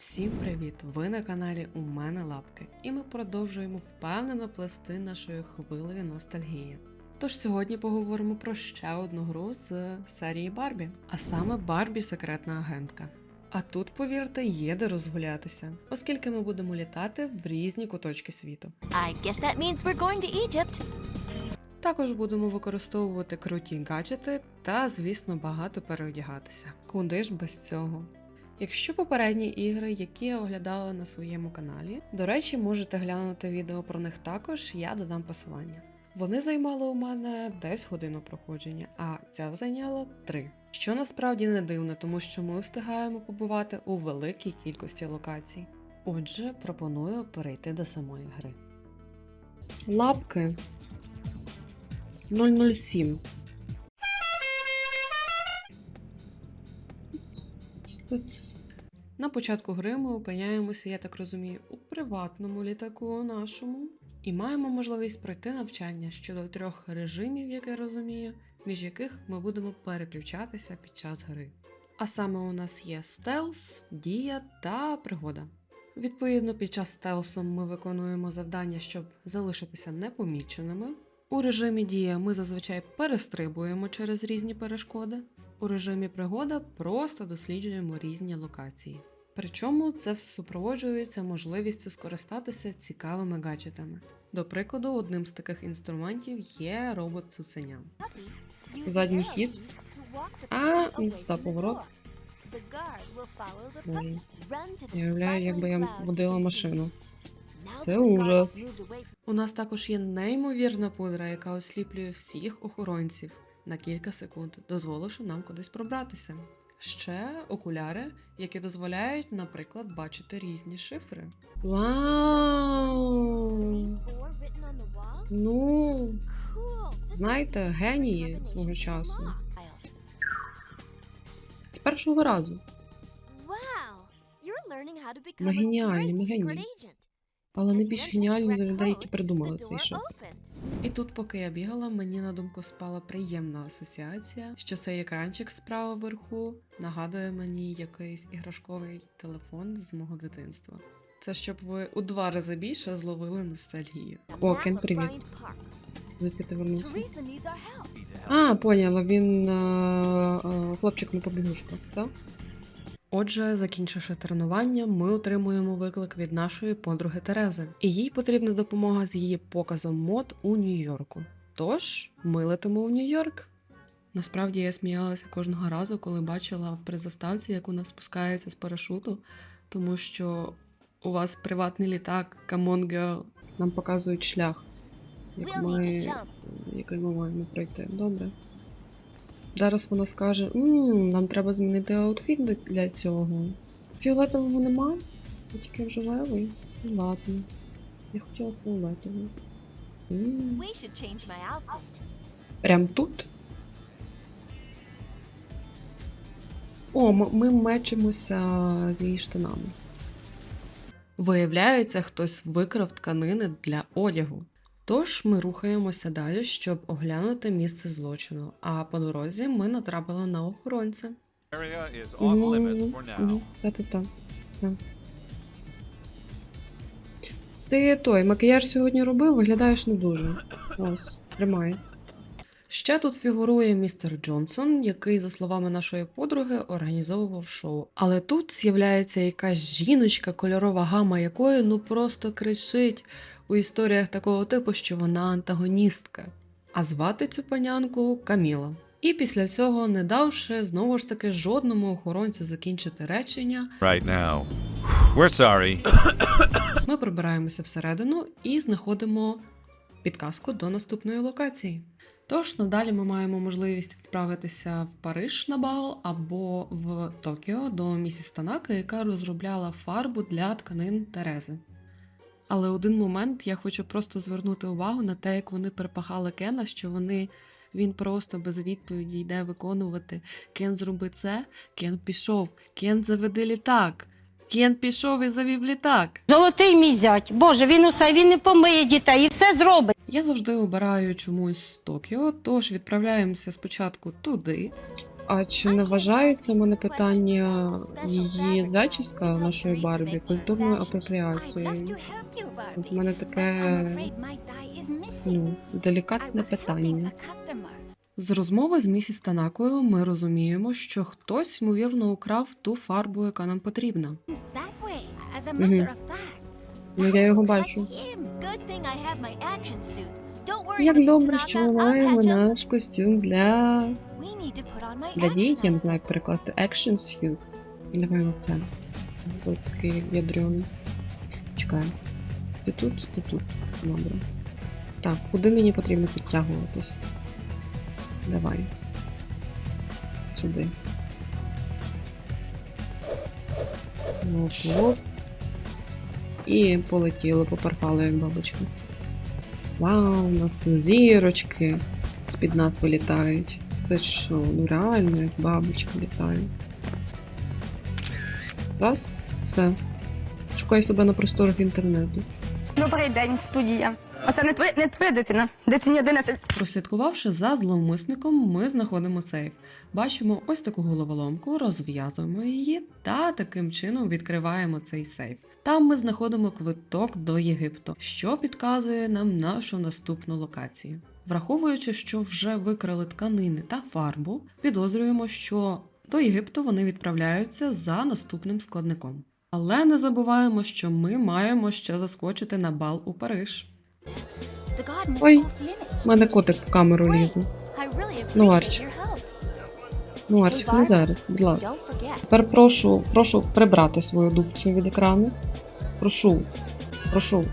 Всім привіт! Ви на каналі У мене лапки, і ми продовжуємо впевнено плести нашою хвилею ностальгії. Тож сьогодні поговоримо про ще одну гру з серії Барбі, а саме Барбі Секретна агентка. А тут, повірте, є де розгулятися, оскільки ми будемо літати в різні куточки світу. I guess that means we're going to Egypt. Також будемо використовувати круті гаджети та, звісно, багато переодягатися. Куди ж без цього? Якщо попередні ігри, які я оглядала на своєму каналі, до речі, можете глянути відео про них також, я додам посилання. Вони займали у мене десь годину проходження, а ця зайняла три. Що насправді не дивно, тому що ми встигаємо побувати у великій кількості локацій. Отже, пропоную перейти до самої гри. Лапки 007. На початку гри ми опиняємося, я так розумію, у приватному літаку нашому. І маємо можливість пройти навчання щодо трьох режимів, як я розумію, між яких ми будемо переключатися під час гри. А саме у нас є стелс, дія та пригода. Відповідно, під час стелсу ми виконуємо завдання, щоб залишитися непоміченими. У режимі дія ми зазвичай перестрибуємо через різні перешкоди. У режимі пригода просто досліджуємо різні локації. Причому це все супроводжується можливістю скористатися цікавими гаджетами. До прикладу, одним з таких інструментів є робот цуценя. Задній хід. А, ну, та поворот. Боже, я уявляю, якби я водила машину. Це ужас. У нас також є неймовірна пудра, яка осліплює всіх охоронців на кілька секунд, дозволивши нам кудись пробратися. Ще окуляри, які дозволяють, наприклад, бачити різні шифри. Вау! Ну, знаєте, генії свого часу. З першого разу. Ми геніальні, ми agent. Але не As you більш enter the геніальні за людей, які придумали цей opened. І тут, поки я бігала, мені на думку спала приємна асоціація, що цей екранчик справа вверху нагадує мені якийсь іграшковий телефон з мого дитинства. Це щоб ви у два рази більше зловили ностальгію. О, Кен, привіт. Звідки ти вернувся? А, поняла, він е, е, хлопчик на побігушках, так? Отже, закінчивши тренування, ми отримуємо виклик від нашої подруги Терези, і їй потрібна допомога з її показом мод у Нью-Йорку. Тож ми летимо у Нью-Йорк. Насправді я сміялася кожного разу, коли бачила при заставці, як вона спускається з парашуту, тому що у вас приватний літак, on, girl. Нам показують шлях, як ми який ми маємо пройти. Добре. Зараз вона скаже: «М, нам треба змінити аутфіт для- цього. Фіолетового нема, а тільки рожевий. Ну ладно. Я хотіла фіолетовий. М. Прям тут. О, ми мечимося з її штанами. Виявляється, хтось викрав тканини для одягу. Тож ми рухаємося далі, щоб оглянути місце злочину. А по дорозі ми натрапили на охоронця. now. Та-та-та. Ти той макіяж сьогодні робив, виглядаєш не дуже. Ось, тримай. Ще тут фігурує містер Джонсон, який, за словами нашої подруги, організовував шоу. Але тут з'являється якась жіночка, кольорова гама якої ну просто кричить у історіях такого типу, що вона антагоністка. А звати цю панянку Каміла. І після цього, не давши знову ж таки жодному охоронцю закінчити речення, Right now. We're sorry. ми пробираємося всередину і знаходимо підказку до наступної локації. Тож надалі ми маємо можливість відправитися в Париж на бал або в Токіо до місіс Танака, яка розробляла фарбу для тканин Терези. Але один момент я хочу просто звернути увагу на те, як вони перепахали Кена, що вони він просто без відповіді йде виконувати. Кен зроби це, Кен пішов, Кен заведи літак. Кен пішов і завів літак. Золотий мій зять. Боже, він усе, він не помиє дітей і все зробить. Я завжди обираю чомусь Токіо, тож відправляємося спочатку туди, А чи не вважається мене питання її зачіска нашої Барбі культурною апропріацією? В мене таке ну, делікатне питання. З розмови з місіс Танакою ми розуміємо, що хтось, ймовірно, украв ту фарбу, яка нам потрібна. Ну, я його бачу. Як добре, що ми маємо наш костюм для, для дій, я не знаю, як перекласти action suit. Давай оце. Ось такий ядрений. Чекай. Ти тут, ти тут. Добре. Так, куди мені потрібно підтягуватись? Давай. Сюди. Оп, оп. І полетіли, попарпали, як бабочки. Вау, у нас зірочки з-під нас вилітають. Це що, ну реально, як бабочки літають. Раз, все. Шукай себе на просторах інтернету. Добрий день, студія. А це не твоя, не твоя дитина. Дитині 11 Прослідкувавши за зловмисником, ми знаходимо сейф. Бачимо ось таку головоломку, розв'язуємо її та таким чином відкриваємо цей сейф. Там ми знаходимо квиток до Єгипту, що підказує нам нашу наступну локацію. Враховуючи, що вже викрали тканини та фарбу, підозрюємо, що до Єгипту вони відправляються за наступним складником. Але не забуваємо, що ми маємо ще заскочити на бал у Париж. Ой, У мене котик в камеру лізе. Ну, Арчі. Ну, Арчик, не зараз, будь ласка. Тепер прошу, прошу прибрати свою дубцю від екрану. Прошу, прошу.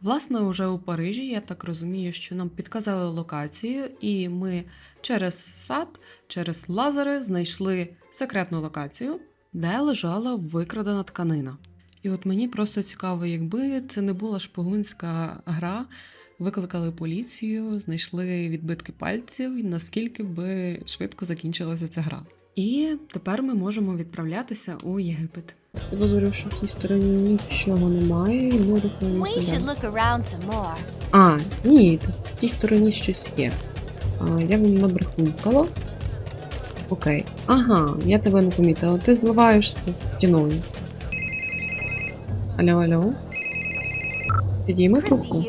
Власне, уже у Парижі, я так розумію, що нам підказали локацію, і ми через сад, через лазери знайшли секретну локацію, де лежала викрадена тканина. І от мені просто цікаво, якби це не була шпигунська гра, викликали поліцію, знайшли відбитки пальців, наскільки би швидко закінчилася ця гра. І тепер ми можемо відправлятися у Єгипет. Я Говорю, що в цій стороні нічого немає, і ми We рухаємося далі. look around some more. А, ні, в тій стороні щось є. А, я вам набрехункала. Окей. Ага, я тебе не помітила. Ти зливаєшся з стіною. Алло, алло. Підійми трубку.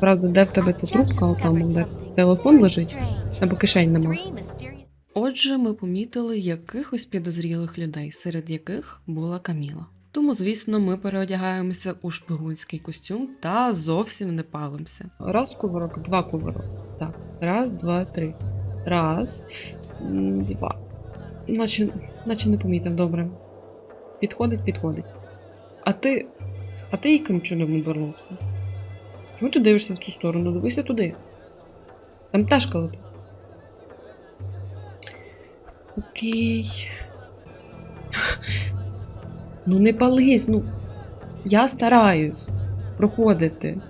Правда, де в тебе ця трубка, отам, де телефон лежить, або кишень нема. Отже, ми помітили якихось підозрілих людей, серед яких була Каміла. Тому, звісно, ми переодягаємося у шпигунський костюм та зовсім не палимося. Раз кувырок, два кувырок. Так, раз, два, три. Раз, два. Наче, наче не помітив, добре. Підходить, підходить. А ти. А ти яким чудом обернувся? Чому ти дивишся в цю сторону? Дивися туди. Там пташка летить. Окей. Ну не пались, ну. Я стараюсь проходити.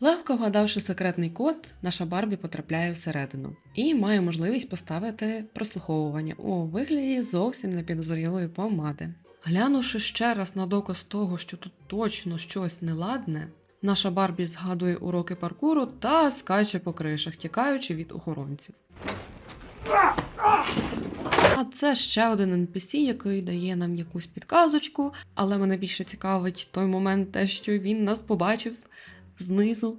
Легко вгадавши секретний код, наша Барбі потрапляє всередину і має можливість поставити прослуховування у вигляді зовсім непідозрілої помади. Глянувши ще раз на доказ того, що тут точно щось неладне, наша Барбі згадує уроки паркуру та скаче по кришах, тікаючи від охоронців. А це ще один NPC, який дає нам якусь підказочку, але мене більше цікавить той момент, те, що він нас побачив знизу.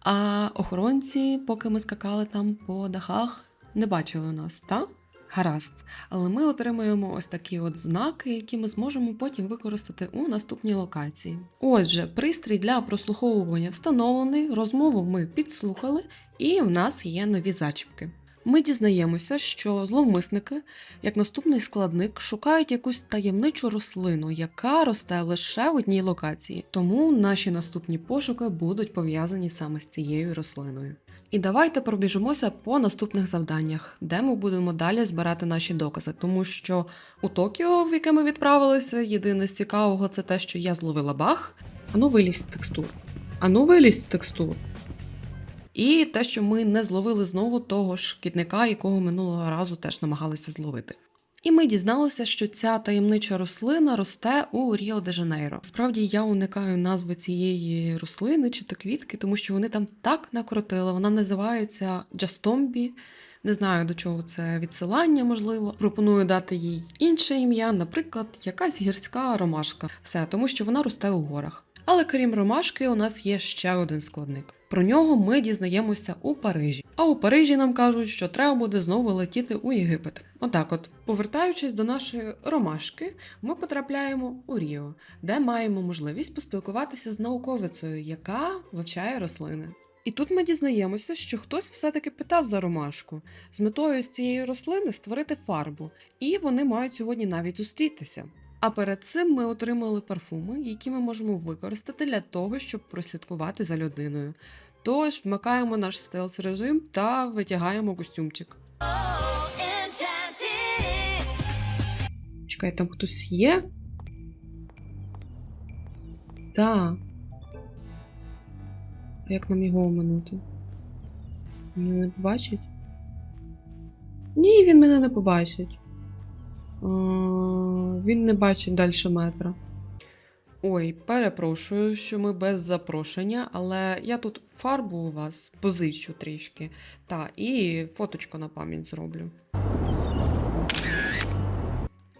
А охоронці, поки ми скакали там по дахах, не бачили нас, так? Гаразд. Але ми отримуємо ось такі от знаки, які ми зможемо потім використати у наступній локації. Отже, пристрій для прослуховування встановлений, розмову ми підслухали, і в нас є нові зачіпки. Ми дізнаємося, що зловмисники, як наступний складник, шукають якусь таємничу рослину, яка росте лише в одній локації. Тому наші наступні пошуки будуть пов'язані саме з цією рослиною. І давайте пробіжимося по наступних завданнях, де ми будемо далі збирати наші докази, тому що у Токіо, в яке ми відправилися, єдине з цікавого це те, що я зловила бах. Ану вилізь з текстур. Ану вилізь з текстур. І те, що ми не зловили знову того ж кітника, якого минулого разу теж намагалися зловити. І ми дізналися, що ця таємнича рослина росте у Ріо де Жанейро. Справді я уникаю назви цієї рослини чи то квітки, тому що вони там так накрутили. Вона називається Джастомбі. Не знаю, до чого це відсилання, можливо. Пропоную дати їй інше ім'я, наприклад, якась гірська ромашка. Все, тому що вона росте у горах. Але крім ромашки, у нас є ще один складник. Про нього ми дізнаємося у Парижі. А у Парижі нам кажуть, що треба буде знову летіти у Єгипет. Отак, от, повертаючись до нашої ромашки, ми потрапляємо у Ріо, де маємо можливість поспілкуватися з науковицею, яка вивчає рослини. І тут ми дізнаємося, що хтось все-таки питав за ромашку з метою з цієї рослини створити фарбу, і вони мають сьогодні навіть зустрітися. А перед цим ми отримали парфуми, які ми можемо використати для того, щоб прослідкувати за людиною. Тож вмикаємо наш стелс режим та витягаємо костюмчик. Чекай, там хтось є? Так. А як нам його оминути? Мене не побачить? Ні, він мене не побачить. А, він не бачить далі метра. Ой, перепрошую, що ми без запрошення, але я тут фарбу у вас позичу трішки. Та, і фоточку на пам'ять зроблю.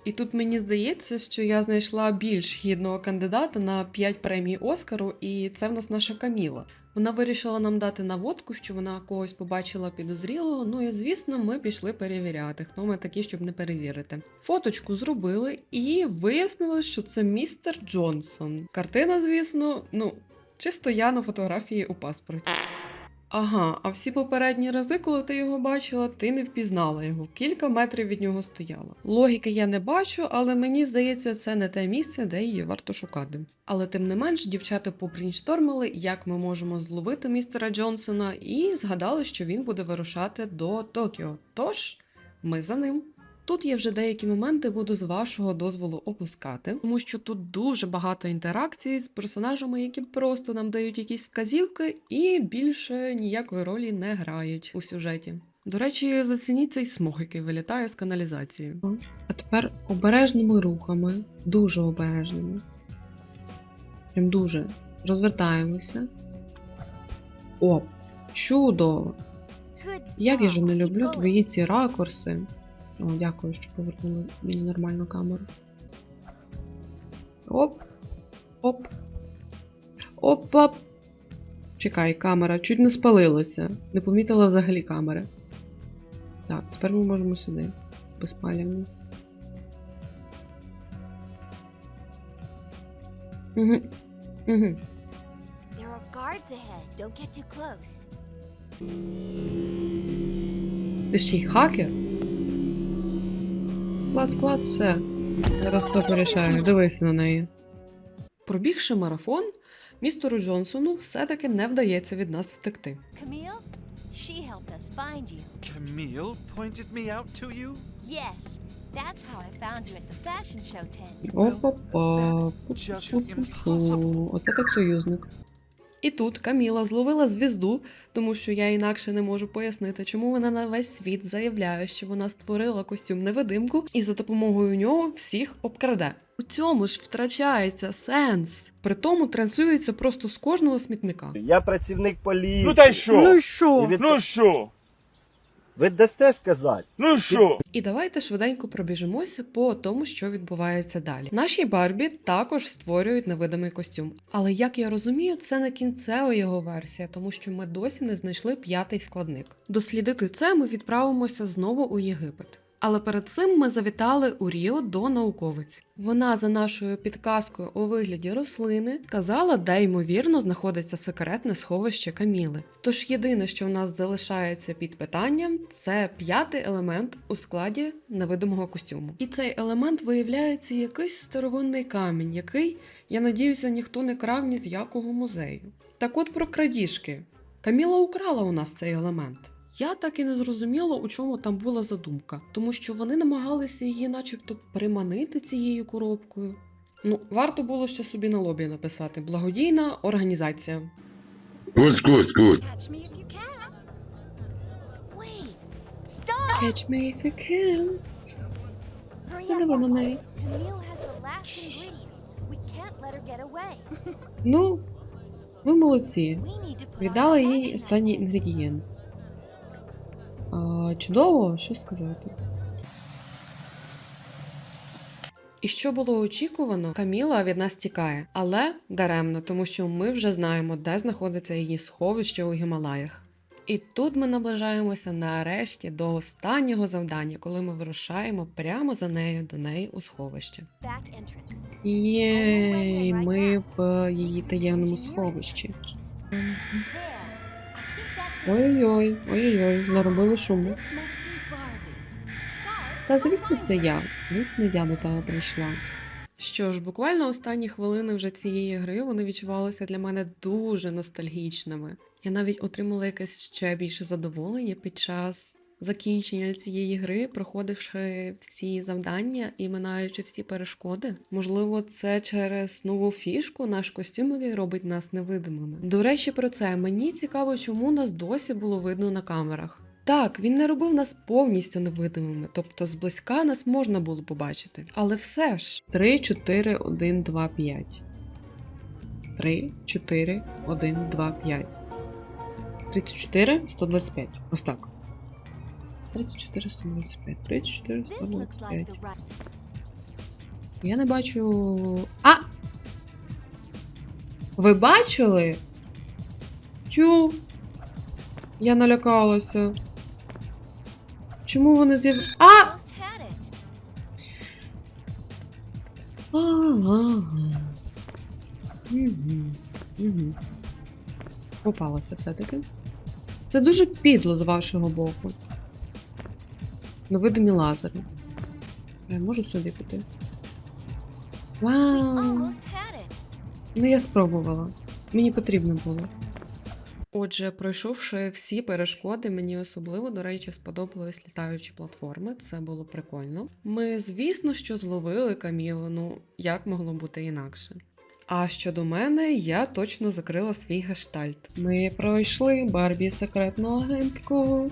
І тут мені здається, що я знайшла більш гідного кандидата на 5 премій Оскару, і це в нас наша Каміла. Вона вирішила нам дати наводку, що вона когось побачила підозрілого. Ну і звісно, ми пішли перевіряти, хто ми такі, щоб не перевірити. Фоточку зробили, і вияснилось, що це містер Джонсон. Картина, звісно, ну. Чисто я на фотографії у паспорті. Ага, а всі попередні рази, коли ти його бачила, ти не впізнала його. Кілька метрів від нього стояло. Логіки я не бачу, але мені здається, це не те місце, де її варто шукати. Але тим не менш, дівчата побрінштормили, як ми можемо зловити містера Джонсона, і згадали, що він буде вирушати до Токіо. Тож ми за ним. Тут я вже деякі моменти буду з вашого дозволу опускати, тому що тут дуже багато інтеракцій з персонажами, які просто нам дають якісь вказівки і більше ніякої ролі не грають у сюжеті. До речі, зацініть цей смог, який вилітає з каналізації. А тепер обережними рухами, дуже обережними. Прям дуже. Розвертаємося. О, чудово! Як я ж не люблю твої ці ракурси. О, дякую, що повернули мені нормальну камеру. Оп. Оп. Оп-оп. Чекай, камера чуть не спалилася. Не помітила взагалі камери. Так, тепер ми можемо сюди. Безпалюємо. Угу. Угу. There are guards ahead. Don't get too close. Ти ще й хакер? Клац, клац, все. Зараз все порішаю. Дивися на неї. Пробігши марафон, містеру Джонсону все-таки не вдається від нас втекти. Camille, she helped us find you. Camille pointed me out to you? Yes, that's how I found you at the fashion show tent. Опа-па. Just Пу-пу-пу. impossible. Оце так союзник. І тут Каміла зловила звізду, тому що я інакше не можу пояснити, чому вона на весь світ заявляє, що вона створила костюм невидимку і за допомогою нього всіх обкраде. У цьому ж втрачається сенс. При тому транслюється просто з кожного смітника. Я працівник поліції. Ну та й що? Ну, що? І від- Ну що? Ви дасте сказати? Ну що? І давайте швиденько пробіжимося по тому, що відбувається далі. Нашій Барбі також створюють невидимий костюм. Але як я розумію, це не кінцева його версія, тому що ми досі не знайшли п'ятий складник. Дослідити це ми відправимося знову у Єгипет. Але перед цим ми завітали у Ріо до науковиці. Вона за нашою підказкою у вигляді рослини сказала, де ймовірно знаходиться секретне сховище Каміли. Тож єдине, що в нас залишається під питанням, це п'ятий елемент у складі невидимого костюму. І цей елемент виявляється якийсь старовинний камінь, який, я надіюся, ніхто не крав ні з якого музею. Так от про крадіжки. Каміла украла у нас цей елемент. Я так і не зрозуміла, у чому там була задумка, тому що вони намагалися її, начебто, приманити цією коробкою. Ну, варто було ще собі на лобі написати благодійна організація. Good, good, good. Catch me if you can. На неї. Ну, ви молодці. Віддали їй останній інгредієнт. Чудово, що сказати. І що було очікувано, Каміла від нас тікає, але даремно, тому що ми вже знаємо, де знаходиться її сховище у Гімалаях. І тут ми наближаємося нарешті до останнього завдання, коли ми вирушаємо прямо за нею до неї у сховище. Єй, ми в її таємному сховищі. There. I think that's it. Ой-ой, ой-ой, наробили шуму. Та звісно, це я. Звісно, я до тебе прийшла. Що ж, буквально останні хвилини вже цієї гри вони відчувалися для мене дуже ностальгічними. Я навіть отримала якесь ще більше задоволення під час закінчення цієї гри, проходивши всі завдання і минаючи всі перешкоди. Можливо, це через нову фішку наш костюм, робить нас невидимими. До речі, про це мені цікаво, чому нас досі було видно на камерах. Так, він не робив нас повністю невидимими, тобто зблизька нас можна було побачити. Але все ж 3, 4, 1, 2, 5. 3, 4, 1, 2, 5. 34, 125. Ось так. 34, 125. 34, This looks like 125. the right. Я не бачу. А! Ви бачили? Тю. Я налякалася. Чому вони з'яв... А! Ага. Угу. Угу. Попалося все-таки. Це дуже підло з вашого боку. Невидимі лазери. Я можу сюди піти. Вау! Ну, я спробувала. Мені потрібно було. Отже, пройшовши всі перешкоди, мені особливо, до речі, сподобались літаючі платформи. Це було прикольно. Ми, звісно, що зловили Камілу, ну як могло бути інакше. А щодо мене, я точно закрила свій гештальт. Ми пройшли Барбі секретну агентку.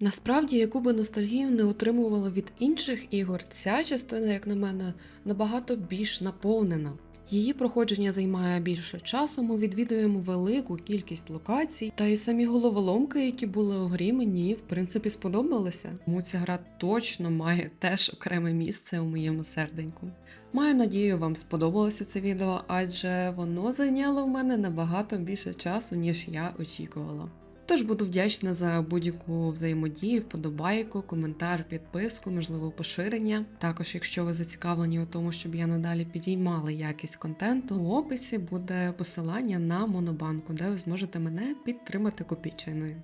Насправді, яку би ностальгію не отримувала від інших ігор, ця частина, як на мене, набагато більш наповнена. Її проходження займає більше часу. Ми відвідуємо велику кількість локацій, та й самі головоломки, які були у грі, мені в принципі сподобалися. Тому ця гра точно має теж окреме місце у моєму серденьку. Маю надію, вам сподобалося це відео, адже воно зайняло в мене набагато більше часу, ніж я очікувала. Тож буду вдячна за будь-яку взаємодію, вподобайку, коментар, підписку, можливо, поширення. Також, якщо ви зацікавлені у тому, щоб я надалі підіймала якість контенту, у описі буде посилання на монобанку, де ви зможете мене підтримати копійчиною.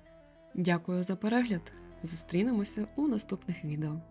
Дякую за перегляд! Зустрінемося у наступних відео.